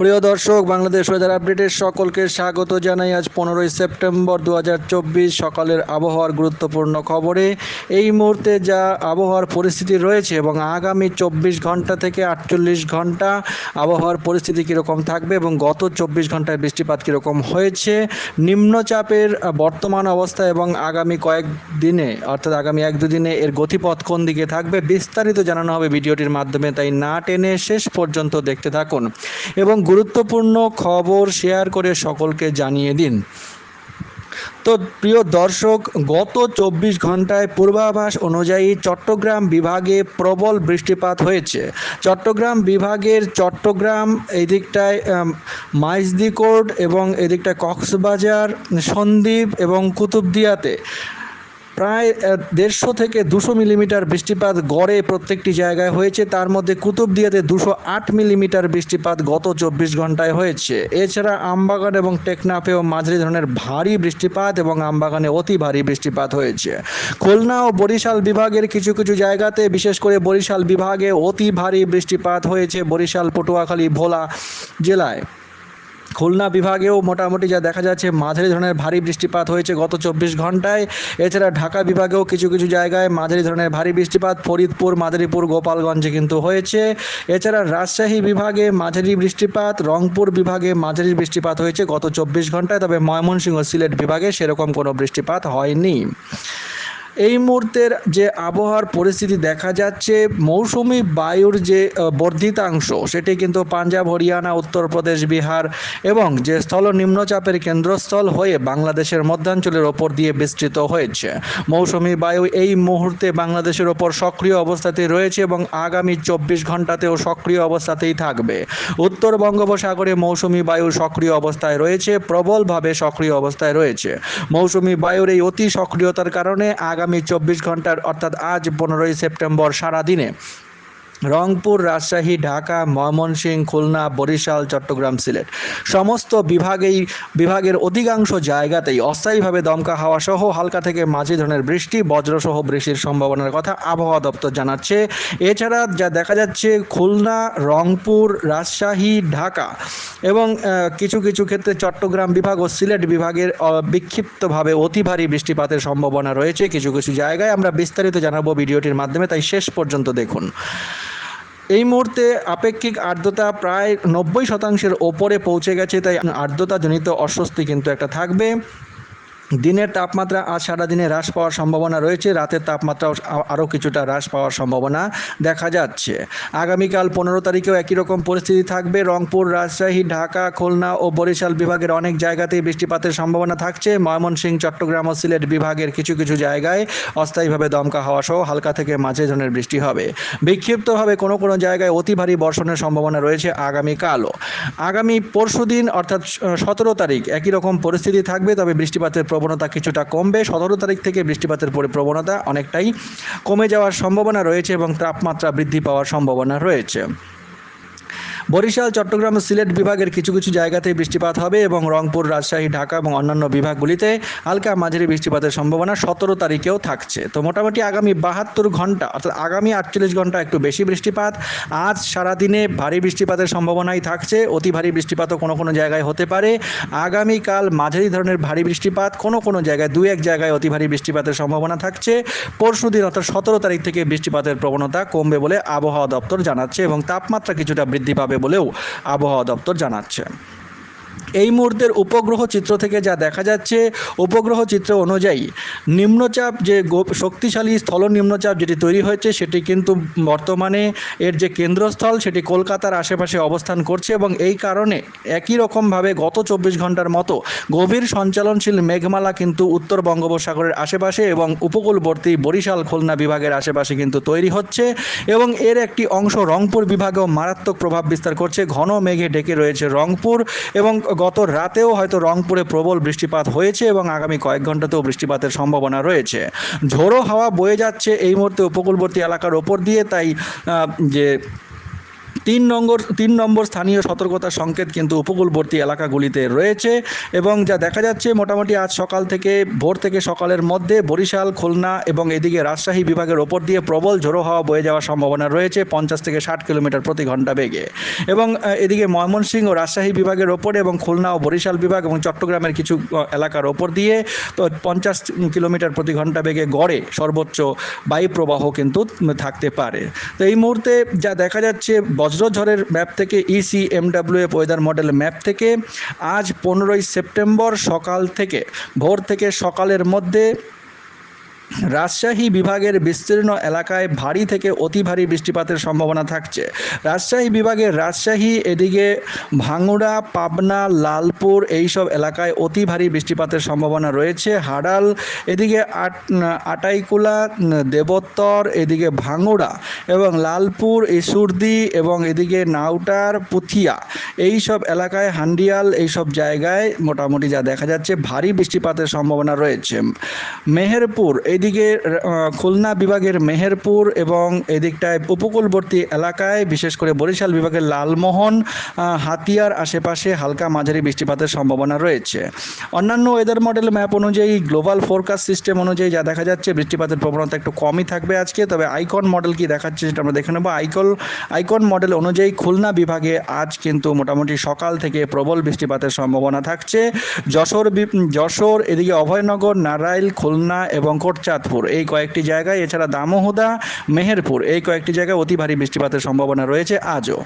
প্রিয় দর্শক, বাংলাদেশ ওয়েদার আপডেটের সকলকে স্বাগত জানাই আজ পনেরোই সেপ্টেম্বর দু হাজার চব্বিশ সকালের আবহাওয়ার গুরুত্বপূর্ণ খবরে। এই মুহূর্তে যা আবহাওয়ার পরিস্থিতি রয়েছে এবং আগামী চব্বিশ ঘণ্টা থেকে আটচল্লিশ ঘণ্টা আবহাওয়ার পরিস্থিতি কীরকম থাকবে এবং গত চব্বিশ ঘন্টায় বৃষ্টিপাত কীরকম হয়েছে, নিম্নচাপের বর্তমান অবস্থা এবং আগামী কয়েক দিনে, অর্থাৎ আগামী এক দুদিনে এর গতিপথ কোন দিকে থাকবে বিস্তারিত জানানো হবে ভিডিওটির মাধ্যমে, তাই না টেনে শেষ পর্যন্ত দেখতে থাকুন। এবং গুরুত্বপূর্ণ খবর শেয়ার করে সকলকে জানিয়ে দিন। তো প্রিয় দর্শক গত চব্বিশ ঘন্টায় পূর্বাভাস অনুযায়ী চট্টগ্রাম বিভাগে প্রবল বৃষ্টিপাত হয়েছে। চট্টগ্রাম বিভাগের চট্টগ্রাম এই দিকটায় আম, মাইজদিকোট এবং এদিকটায় কক্সবাজার সন্দ্বীপ এবং কুতুবদিয়াতে প্রায় দেড়শো থেকে দুশো মিলিমিটার বৃষ্টিপাত গড়ে প্রত্যেকটি জায়গায় হয়েছে। তার মধ্যে কুতুবদিয়াতে দুশো আট মিলিমিটার বৃষ্টিপাত গত চব্বিশ ঘন্টায় হয়েছে। এছাড়া আমবাগান এবং টেকনাফেও মাঝারি ধরনের ভারী বৃষ্টিপাত এবং আমবাগানে অতি ভারী বৃষ্টিপাত হয়েছে। খুলনা ও বরিশাল বিভাগের কিছু কিছু জায়গাতে, বিশেষ করে বরিশাল বিভাগে অতি ভারী বৃষ্টিপাত হয়েছে বরিশাল, পটুয়াখালী, ভোলা জেলায়। খুলনা বিভাগেও মোটামুটি যা দেখা যাচ্ছে, মাঝারি ধরনের ভারী বৃষ্টিপাত হয়েছে গত চব্বিশ ঘন্টায় এছাড়া ঢাকা বিভাগেও কিছু কিছু জায়গায় মাঝারি ধরনের ভারী বৃষ্টিপাত, ফরিদপুর, মাদারীপুর, গোপালগঞ্জে কিন্তু হয়েছে। এছাড়া রাজশাহী বিভাগে মাঝারি বৃষ্টিপাত, রংপুর বিভাগে মাঝারি বৃষ্টিপাত হয়েছে গত চব্বিশ ঘন্টায় তবে ময়মনসিংহ সিলেট বিভাগে সেরকম কোনো বৃষ্টিপাত হয়নি। এই মুহূর্তের যে আবহাওয়ার পরিস্থিতি দেখা যাচ্ছে, মৌসুমি বায়ুর যে বর্ধিতাংশ, সেটি কিন্তু পাঞ্জাব, হরিয়ানা, উত্তরপ্রদেশ, বিহার এবং যে স্থল নিম্নচাপের কেন্দ্রস্থল হয়ে বাংলাদেশের মধ্যাঞ্চলের ওপর দিয়ে বিস্তৃত হয়েছে। মৌসুমি বায়ু এই মুহূর্তে বাংলাদেশের ওপর সক্রিয় অবস্থাতেই রয়েছে এবং আগামী চব্বিশ ঘন্টাতেও সক্রিয় অবস্থাতেই থাকবে। উত্তর বঙ্গোপসাগরে মৌসুমি বায়ু সক্রিয় অবস্থায় রয়েছে, প্রবলভাবে সক্রিয় অবস্থায় রয়েছে। মৌসুমি বায়ুর এই অতি সক্রিয়তার কারণে আগামী চব্বিশ ঘণ্টার অর্থাৎ আজ পনেরোই সেপ্টেম্বর সারাদিনে। রংপুর, রাজশাহী, ঢাকা, ময়মনসিংহ, খুলনা, বরিশাল, চট্টগ্রাম, সিলেট। সমস্ত বিভাগেই, বিভাগের অধিকাংশ জায়গাতেই অস্থায়ীভাবে দমকা হাওয়া সহ হালকা থেকে মাঝি ধরনের বৃষ্টি, বজ্রসহ বৃষ্টির সম্ভাবনার কথা আবহাওয়া দপ্তর জানাচ্ছে। এছাড়া যা দেখা যাচ্ছে, খুলনা, রংপুর, রাজশাহী, ঢাকা এবং কিছু কিছু ক্ষেত্রে চট্টগ্রাম বিভাগ ও সিলেট বিভাগের বিক্ষিপ্তভাবে অতি ভারী বৃষ্টিপাতের সম্ভাবনা রয়েছে। কিছু কিছু জায়গায় আমরা বিস্তারিত জানাব ভিডিওটির মাধ্যমে, তাই শেষ পর্যন্ত দেখুন। এই মুহূর্তে আপেক্ষিক আর্দ্রতা প্রায় নব্বই শতাংশের ওপরে পৌঁছে গেছে, তাই আর্দ্রতাজনিত অস্বস্তি কিন্তু একটা থাকবে। দিনের তাপমাত্রা আজ সারাদিনে হ্রাস পাওয়ার সম্ভাবনা রয়েছে, রাতের তাপমাত্রাও আরও কিছুটা হ্রাস পাওয়ার সম্ভাবনা দেখা যাচ্ছে। আগামীকাল পনেরো তারিখেও একই রকম পরিস্থিতি থাকবে। রংপুর, রাজশাহী, ঢাকা, খুলনা ও বরিশাল বিভাগের অনেক জায়গাতেই বৃষ্টিপাতের সম্ভাবনা থাকছে। ময়মনসিংহ, চট্টগ্রাম ও সিলেট বিভাগের কিছু কিছু জায়গায় অস্থায়ীভাবে দমকা হাওয়া সহ হালকা থেকে মাঝে ধরনের বৃষ্টি হবে। বিক্ষিপ্তভাবে কোনো কোনো জায়গায় অতি ভারী বর্ষণের সম্ভাবনা রয়েছে আগামীকালও। আগামী পরশুদিন, অর্থাৎ সতেরো তারিখ একই রকম পরিস্থিতি থাকবে, তবে বৃষ্টিপাতের প্রবণতা কিছুটা কমবে। সতেরো তারিখ থেকে বৃষ্টিপাতের পরে প্রবণতা অনেকটাই কমে যাওয়ার সম্ভাবনা রয়েছে এবং তাপমাত্রা বৃদ্ধি পাওয়ার সম্ভাবনা রয়েছে। বরিশাল, চট্টগ্রাম সিলেট বিভাগের কিছু কিছু জায়গাতেই বৃষ্টিপাত হবে এবং রংপুর, রাজশাহী, ঢাকা এবং অন্যান্য বিভাগগুলিতে হালকা মাঝারি বৃষ্টিপাতের সম্ভাবনা সতেরো তারিখেও থাকছে। তো মোটামুটি আগামী বাহাত্তর ঘণ্টা, অর্থাৎ আগামী আটচল্লিশ ঘণ্টা একটু বেশি বৃষ্টিপাত। আজ সারাদিনে ভারী বৃষ্টিপাতের সম্ভাবনাই থাকছে, অতি ভারী বৃষ্টিপাতও কোনো কোনো জায়গায় হতে পারে। আগামীকাল মাঝারি ধরনের ভারী বৃষ্টিপাত, কোনো কোনো জায়গায় দু এক জায়গায় অতি ভারী বৃষ্টিপাতের সম্ভাবনা থাকছে। পরশু দিন, অর্থাৎ সতেরো তারিখ থেকে বৃষ্টিপাতের প্রবণতা কমবে বলে আবহাওয়া দপ্তর জানাচ্ছে এবং তাপমাত্রা কিছুটা বৃদ্ধি পাবে বলেও আবহাওয়া দপ্তর জানাচ্ছে। এই মুহূর্তের উপগ্রহ চিত্র থেকে যা দেখা যাচ্ছে, উপগ্রহ চিত্র অনুযায়ী নিম্নচাপ যে শক্তিশালী স্থল নিম্নচাপ যেটি তৈরি হয়েছে, সেটি কিন্তু বর্তমানে এর যে কেন্দ্রস্থল, সেটি কলকাতার আশেপাশে অবস্থান করছে এবং এই কারণে একই রকমভাবে গত চব্বিশ ঘণ্টার মতো গভীর সঞ্চালনশীল মেঘমালা কিন্তু উত্তর বঙ্গোপসাগরের আশেপাশে এবং উপকূলবর্তী বরিশাল খুলনা বিভাগের আশেপাশে কিন্তু তৈরি হচ্ছে এবং এর একটি অংশ রংপুর বিভাগেও মারাত্মক প্রভাব বিস্তার করছে। ঘন মেঘে ঢেকে রয়েছে রংপুর এবং গত রাতেও হয়তো রংপুরে প্রবল বৃষ্টিপাত হয়েছে এবং আগামী কয়েক ঘন্টাতেও বৃষ্টিপাতের সম্ভাবনা রয়েছে। ঝোড়ো হাওয়া বয়ে যাচ্ছে এই মুহূর্তে উপকূলবর্তী এলাকার ওপর দিয়ে, তাই যে তিন নম্বর তিন নম্বর স্থানীয় সতর্কতা সংকেত কিন্তু উপকূলবর্তী এলাকাগুলিতে রয়েছে এবং যা দেখা যাচ্ছে মোটামুটি আজ সকাল থেকে, ভোর থেকে সকালের মধ্যে বরিশাল, খুলনা এবং এদিকে রাজশাহী বিভাগের ওপর দিয়ে প্রবল ঝোড়ো হাওয়া বয়ে যাওয়ার সম্ভাবনা রয়েছে পঞ্চাশ থেকে ষাট কিলোমিটার প্রতি ঘণ্টা বেগে এবং এদিকে ময়মনসিংহ ও রাজশাহী বিভাগের ওপর এবং খুলনা ও বরিশাল বিভাগ এবং চট্টগ্রামের কিছু এলাকার ওপর দিয়ে তো পঞ্চাশ কিলোমিটার প্রতি ঘণ্টা বেগে গড়ে সর্বোচ্চ বায়ু প্রবাহ কিন্তু থাকতে পারে। তো এই মুহূর্তে যা দেখা যাচ্ছে বজ্রঝড়ের ম্যাপ থেকে EC MW weather model map থেকে আজ পনেরোই সেপ্টেম্বর সকাল থেকে ভোর থেকে সকালের মধ্যে রাজশাহী বিভাগের বিস্তীর্ণ এলাকায় ভারী থেকে অতি ভারী বৃষ্টিপাতের সম্ভাবনা থাকছে। রাজশাহী বিভাগের রাজশাহী এদিকে ভাঙুড়া, পাবনা, লালপুর এইসব এলাকায় অতি ভারী বৃষ্টিপাতের সম্ভাবনা রয়েছে। হাডাল এদিকে আট, আটাইকুলা, দেবোত্তর এদিকে ভাঙুড়া এবং লালপুর ইসুর্দি এবং এদিকে নাউটার, পুথিয়া এই সব এলাকায় হান্ডিয়াল এইসব জায়গায় মোটামুটি যা দেখা যাচ্ছে ভারী বৃষ্টিপাতের সম্ভাবনা রয়েছে। মেহেরপুর এইদিকে আহ, খুলনা বিভাগের মেহেরপুর এবং এদিকটায় উপকূলবর্তী এলাকায় বিশেষ করে বরিশাল বিভাগের লালমোহন হাতিয়ার আশেপাশে হালকা মাঝারি বৃষ্টিপাতের সম্ভাবনা রয়েছে। অন্যান্য ওয়েদার মডেল ম্যাপ অনুযায়ী গ্লোবাল ফোরকাস্ট সিস্টেম অনুযায়ী যা দেখা যাচ্ছে বৃষ্টিপাতের প্রবণতা একটু কমই থাকবে আজকে। তবে আইকন মডেল কি দেখাচ্ছে সেটা আমরা দেখে নেব। আইকল আইকন মডেল অনুযায়ী খুলনা বিভাগে আজ কিন্তু মোটামুটি সকাল থেকে প্রবল বৃষ্টিপাতের সম্ভাবনা থাকছে। যশোর যশোর এদিকে অভয়নগর নারাইল খুলনা এবং কোটচাঁদপুর এই কয়েকটি জায়গায়, এছাড়া দামোহদা, মেহেরপুর, এই কয়েকটি জায়গায় অতি ভারী বৃষ্টিপাতের সম্ভাবনা রয়েছে আজও।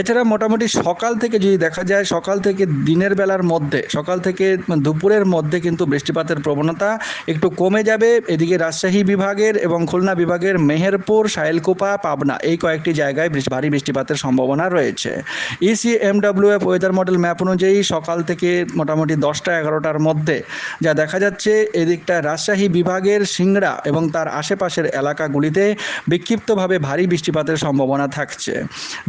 এছাড়া মোটামুটি সকাল থেকে যদি দেখা যায়, সকাল থেকে দিনের বেলার মধ্যে, সকাল থেকে দুপুরের মধ্যে কিন্তু বৃষ্টিপাতের প্রবণতা একটু কমে যাবে। এদিকে রাজশাহী বিভাগের এবং খুলনা বিভাগের মেহেরপুর সাইলকুপা পাবনা এই কয়েকটি জায়গায় ভারী বৃষ্টিপাতের সম্ভাবনা রয়েছে। EC MWF weather model map অনুযায়ী সকাল থেকে মোটামুটি দশটা এগারোটার মধ্যে যা দেখা যাচ্ছে, এদিকটা রাজশাহী বিভাগের সিংড়া এবং তার আশেপাশের এলাকাগুলিতে বিক্ষিপ্তভাবে ভারী বৃষ্টিপাতের সম্ভাবনা থাকছে।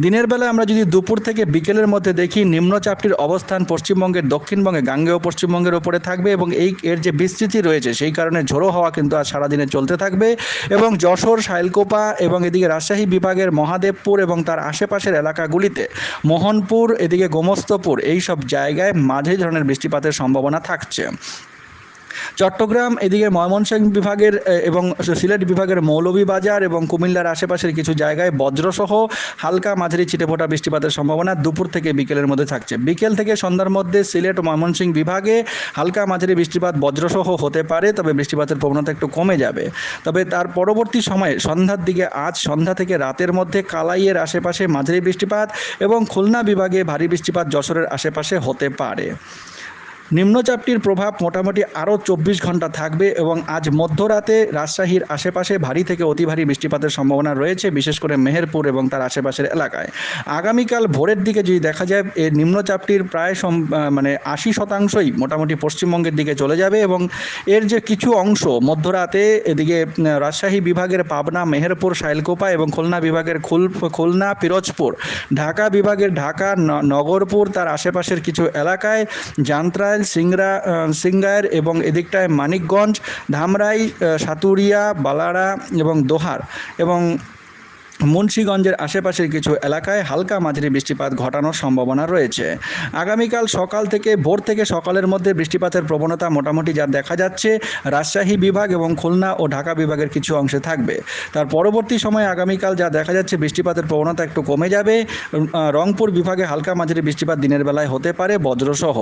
দিনের বেলা আমরা যদি দুপুর থেকে বিকেলের মধ্যে দেখি নিম্নচাপটির অবস্থান পশ্চিমবঙ্গের দক্ষিণবঙ্গে, গাঙ্গেয় পশ্চিমবঙ্গের ওপরে থাকবে এবং এই এর যে বিস্তৃতি রয়েছে সেই কারণে ঝোড়ো হাওয়া কিন্তু আজ সারাদিনে চলতে থাকবে এবং যশোর, শাইলকোপা এবং এদিকে রাজশাহী বিভাগের মহাদেবপুর এবং তার আশেপাশের এলাকাগুলিতে মোহনপুর, এদিকে গোমস্তপুর এই সব জায়গায় মাঝে ধরনের বৃষ্টিপাতের সম্ভাবনা থাকছে। চট্টগ্রাম, এদিকে ময়মনসিংহ বিভাগের এবং সিলেট বিভাগের মৌলভীবাজার এবং কুমিল্লার আশেপাশের কিছু জায়গায় বজ্রসহ হালকা মাঝারি ছিটেফোঁটা বৃষ্টিপাতের সম্ভাবনা দুপুর থেকে বিকেলের মধ্যে থাকছে। বিকেল থেকে সন্ধ্যার মধ্যে সিলেট ময়মনসিংহ বিভাগে হালকা মাঝারি বৃষ্টিপাত বজ্রসহ হতে পারে, তবে বৃষ্টিপাতের প্রবণতা একটু কমে যাবে। তবে তার পরবর্তী সময়ে, সন্ধ্যার দিকে, আজ সন্ধ্যা থেকে রাতের মধ্যে কালাইয়ের আশেপাশে মাঝারি বৃষ্টিপাত এবং খুলনা বিভাগে ভারী বৃষ্টিপাত যশোরের আশেপাশে হতে পারে। নিম্নচাপটির প্রভাব মোটামুটি আরও চব্বিশ ঘণ্টা থাকবে এবং আজ মধ্যরাতে রাজশাহীর আশেপাশে ভারী থেকে অতি ভারী বৃষ্টিপাতের সম্ভাবনা রয়েছে, বিশেষ করে মেহেরপুর এবং তার আশেপাশের এলাকায়। আগামীকাল ভোরের দিকে যদি দেখা যায় এই নিম্নচাপটির প্রায় মানে আশি শতাংশই মোটামুটি পশ্চিমবঙ্গের দিকে চলে যাবে এবং এর যে কিছু অংশ, মধ্যরাতে এদিকে রাজশাহী বিভাগের পাবনা, মেহেরপুর, শাইলকোপা এবং খুলনা বিভাগের খুল, খুলনা, পিরোজপুর, ঢাকা বিভাগের ঢাকা নগরপুর, তার আশেপাশের কিছু এলাকায় জান্ত্রাইল সিংরা সিঙ্গার এবং এদিকটায় মানিকগঞ্জ ধামরাই সাতুরিয়া বালাড়া এবং দোহার এবং মুন্সীগঞ্জের আশেপাশের কিছু এলাকায় হালকা মাঝারি বৃষ্টিপাত ঘটানোর সম্ভাবনা রয়েছে। আগামীকাল সকাল থেকে ভোর থেকে সকালের মধ্যে বৃষ্টিপাতের প্রবণতা মোটামুটি যা দেখা যাচ্ছে, রাজশাহী বিভাগ এবং খুলনা ও ঢাকা বিভাগের কিছু অংশে থাকবে। তার পরবর্তী সময়ে আগামীকাল যা দেখা যাচ্ছে, বৃষ্টিপাতের প্রবণতা একটু কমে যাবে। রংপুর বিভাগে হালকা মাঝারি বৃষ্টিপাত দিনের বেলায় হতে পারে বজ্রসহ।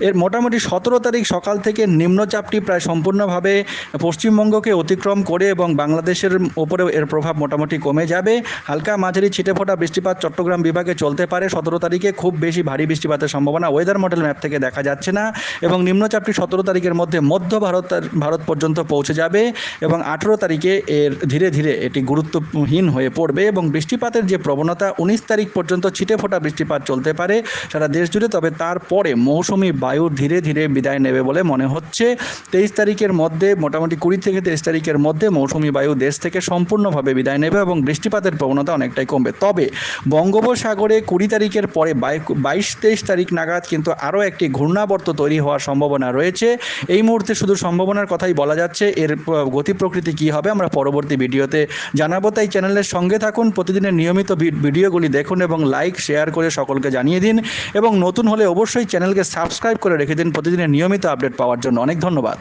এর মোটামুটি সতেরো তারিখ সকাল থেকে নিম্নচাপটি প্রায় সম্পূর্ণভাবে পশ্চিমবঙ্গকে অতিক্রম করে এবং বাংলাদেশের ওপরেও এর প্রভাব মোটামুটি কমে যাবে। হালকা মাঝারি ছিটেফোঁটা বৃষ্টিপাত চট্টগ্রাম বিভাগে চলতে পারে। সতেরো তারিখে খুব বেশি ভারী বৃষ্টিপাতের সম্ভাবনা। ওয়েদার মডেল ম্যাপ থেকে দেখা যাচ্ছে না এবং নিম্নচাপটি সতেরো তারিখের মধ্যে মধ্য ভারত ভারত পর্যন্ত পৌঁছে যাবে এবং আঠেরো তারিখে এর ধীরে ধীরে এটি গুরুত্বহীন হয়ে পড়বে এবং বৃষ্টিপাতের যে প্রবণতা, উনিশ তারিখ পর্যন্ত ছিটেফোঁটা বৃষ্টিপাত চলতে পারে সারা দেশ জুড়ে। তবে তারপরে মৌসুমি বায়ু ধীরে ধীরে বিদায় নেবে বলে মনে হচ্ছে। তেইশ তারিখের মধ্যে, মোটামুটি কুড়ি থেকে তেইশ তারিখের মধ্যে মৌসুমি বায়ু দেশ থেকে সম্পূর্ণভাবে বিদায় নেবে এবং বৃষ্টিপাতের বজ্রপাতের প্রবণতা অনেকটাই কমবে। তবে বঙ্গোপসাগরে কুড়ি তারিখের পরে বাইশ তেইশ তারিখ নাগাদ কিন্তু আরও একটি ঘূর্ণাবর্ত তৈরি হওয়ার সম্ভাবনা রয়েছে। এই মুহূর্তে শুধু সম্ভাবনার কথাই বলা যাচ্ছে। এর গতি প্রকৃতি কী হবে আমরা পরবর্তী ভিডিওতে জানাব। তাই চ্যানেলের সঙ্গে থাকুন, প্রতিদিনের নিয়মিত ভিডিওগুলি দেখুন এবং লাইক, শেয়ার করে সকলকে জানিয়ে দিন এবং নতুন হলে অবশ্যই চ্যানেলকে সাবস্ক্রাইব করে রেখে দিন। প্রতিদিনের নিয়মিত আপডেট পাওয়ার জন্য অনেক ধন্যবাদ।